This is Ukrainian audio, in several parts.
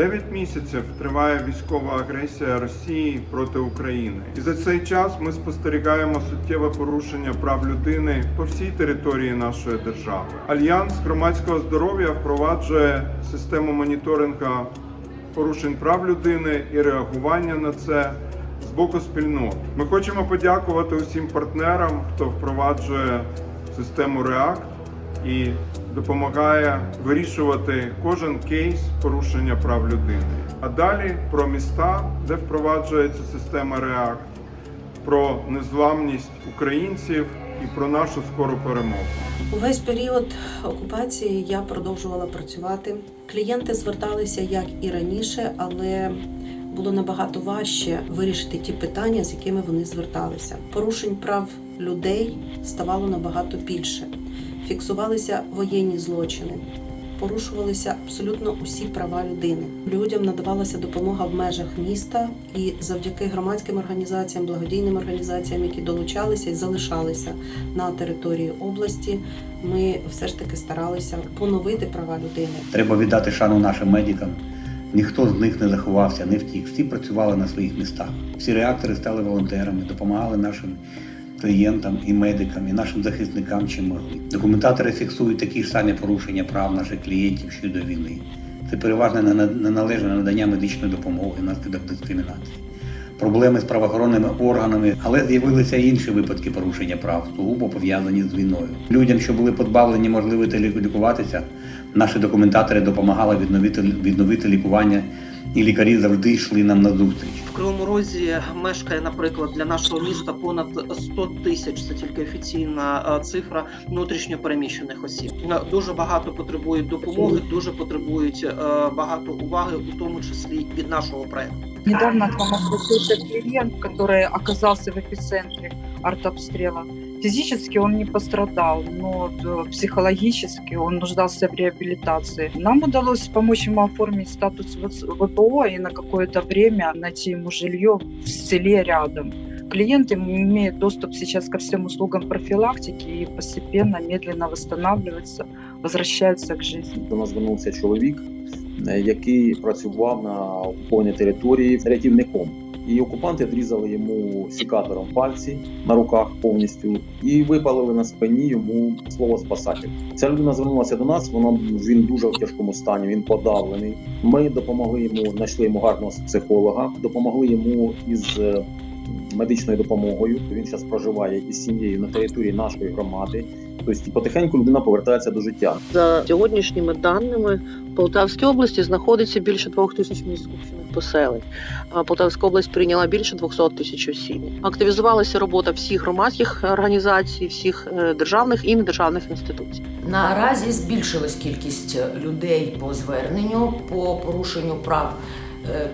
9 місяців триває військова агресія Росії проти України, і за цей час ми спостерігаємо суттєве порушення прав людини по всій території нашої держави. Альянс громадського здоров'я впроваджує систему моніторинга порушень прав людини і реагування на це з боку спільнот. Ми хочемо подякувати усім партнерам, хто впроваджує систему REACT і допомагає вирішувати кожен кейс порушення прав людини. А далі про міста, де впроваджується система REACT, про незламність українців і про нашу скору перемогу. Увесь період окупації я продовжувала працювати. Клієнти зверталися як і раніше, але було набагато важче вирішити ті питання, з якими вони зверталися. Порушень прав людей ставало набагато більше. Фіксувалися воєнні злочини, порушувалися абсолютно усі права людини. Людям надавалася допомога в межах міста, і завдяки громадським організаціям, благодійним організаціям, які долучалися і залишалися на території області, ми все ж таки старалися поновити права людини. Треба віддати шану нашим медикам. Ніхто з них не заховався, не втік. Всі працювали на своїх містах. Всі реактори стали волонтерами, допомагали нашим клієнтам і медикам, і нашим захисникам чим могли. Документатори фіксують такі ж самі порушення прав наших клієнтів щодо війни. Це переважне нена- неналежне надання медичної допомоги внаслідок дискримінації. Проблеми з правоохоронними органами, але з'явилися й інші випадки порушення прав, сугубо пов'язані з війною. Людям, що були позбавлені можливості лі- лікуватися, наші документатори допомагали відновити, відновити лікування, і лікарі завжди йшли нам на зустріч. В Кривому Розі мешкає, наприклад, для нашого міста понад 100 тисяч. Це тільки офіційна е, цифра внутрішньо переміщених осіб. Е, Дуже багато потребують допомоги, дуже потребують е, багато уваги, у тому числі від нашого проекту. Недавно к нам обратился клиент, который оказался в эпицентре артобстрела. Физически он не пострадал, но э, психологически он нуждался в реабилитации. Нам удалось помочь ему оформить статус ВПО и на какое-то время найти ему жилье в селе рядом. Клиент им- имеет доступ сейчас ко всем услугам профилактики и постепенно, медленно восстанавливается, возвращается к жизни. До нас звернувся чоловік, е, який працював на окупованій території рятівником. І окупанти відрізали йому сікатором пальці на руках повністю і випалили на спині йому слово спасатель. Ця людина звернулася до нас. Вона він дуже в тяжкому стані. Він подавлений. Ми допомогли йому, знайшли йому гарного психолога, допомогли йому із е, медичною допомогою. Він зараз проживає із сім'єю на території нашої громади. Тобто потихеньку людина повертається до життя. За сьогоднішніми даними, в Полтавській області знаходиться більше двох тисяч міських поселень. Полтавська область прийняла більше 200 тисяч осіб. Активізувалася робота всіх громадських організацій, всіх е, державних і недержавних інституцій. Наразі збільшилась кількість людей по зверненню по порушенню прав,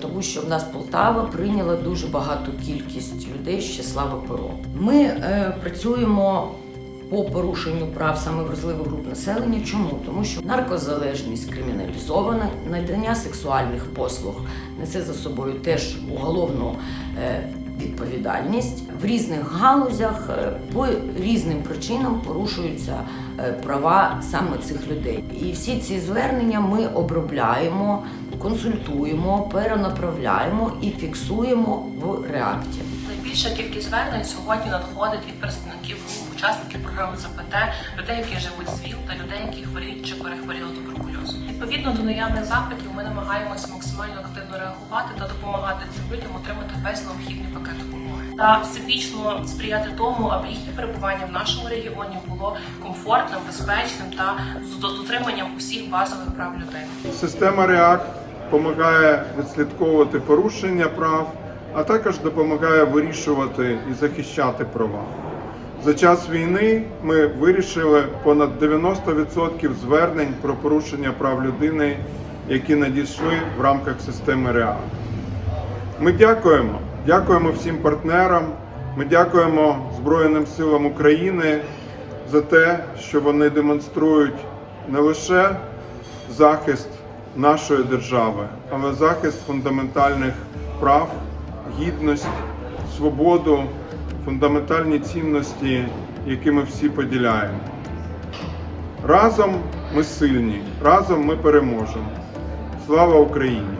тому що в нас Полтава прийняла дуже багату кількість людей з числа ВПО. Ми е, працюємо. По порушенню прав саме вразливих груп населення. Чому? Тому що наркозалежність криміналізована, надання сексуальних послуг несе за собою теж уголовну е, відповідальність. В різних галузях е, по різним причинам порушуються е, права саме цих людей. І всі ці звернення ми обробляємо, консультуємо, перенаправляємо і фіксуємо в реакті. Найбільша кількість звернень сьогодні надходить від представників учасників програми ЗПТ, людей, які живуть з ВІЛ та людей, які хворіють чи перехворіли туберкульозом. Відповідно до наявних запитів, ми намагаємося максимально активно реагувати та допомагати цим людям отримати весь необхідний пакет допомоги та всебічно сприяти тому, аби їхнє перебування в нашому регіоні було комфортним, безпечним та з дотриманням усіх базових прав людини. Система REACT допомагає відслідковувати порушення прав, а також допомагає вирішувати і захищати права. За час війни ми вирішили понад 90% звернень про порушення прав людини, які надійшли в рамках системи REACT. Ми дякуємо, дякуємо всім партнерам. Ми дякуємо Збройним силам України за те, що вони демонструють не лише захист нашої держави, але захист фундаментальних прав, гідність, свободу, фундаментальні цінності, які ми всі поділяємо. Разом ми сильні, разом ми переможемо. Слава Україні!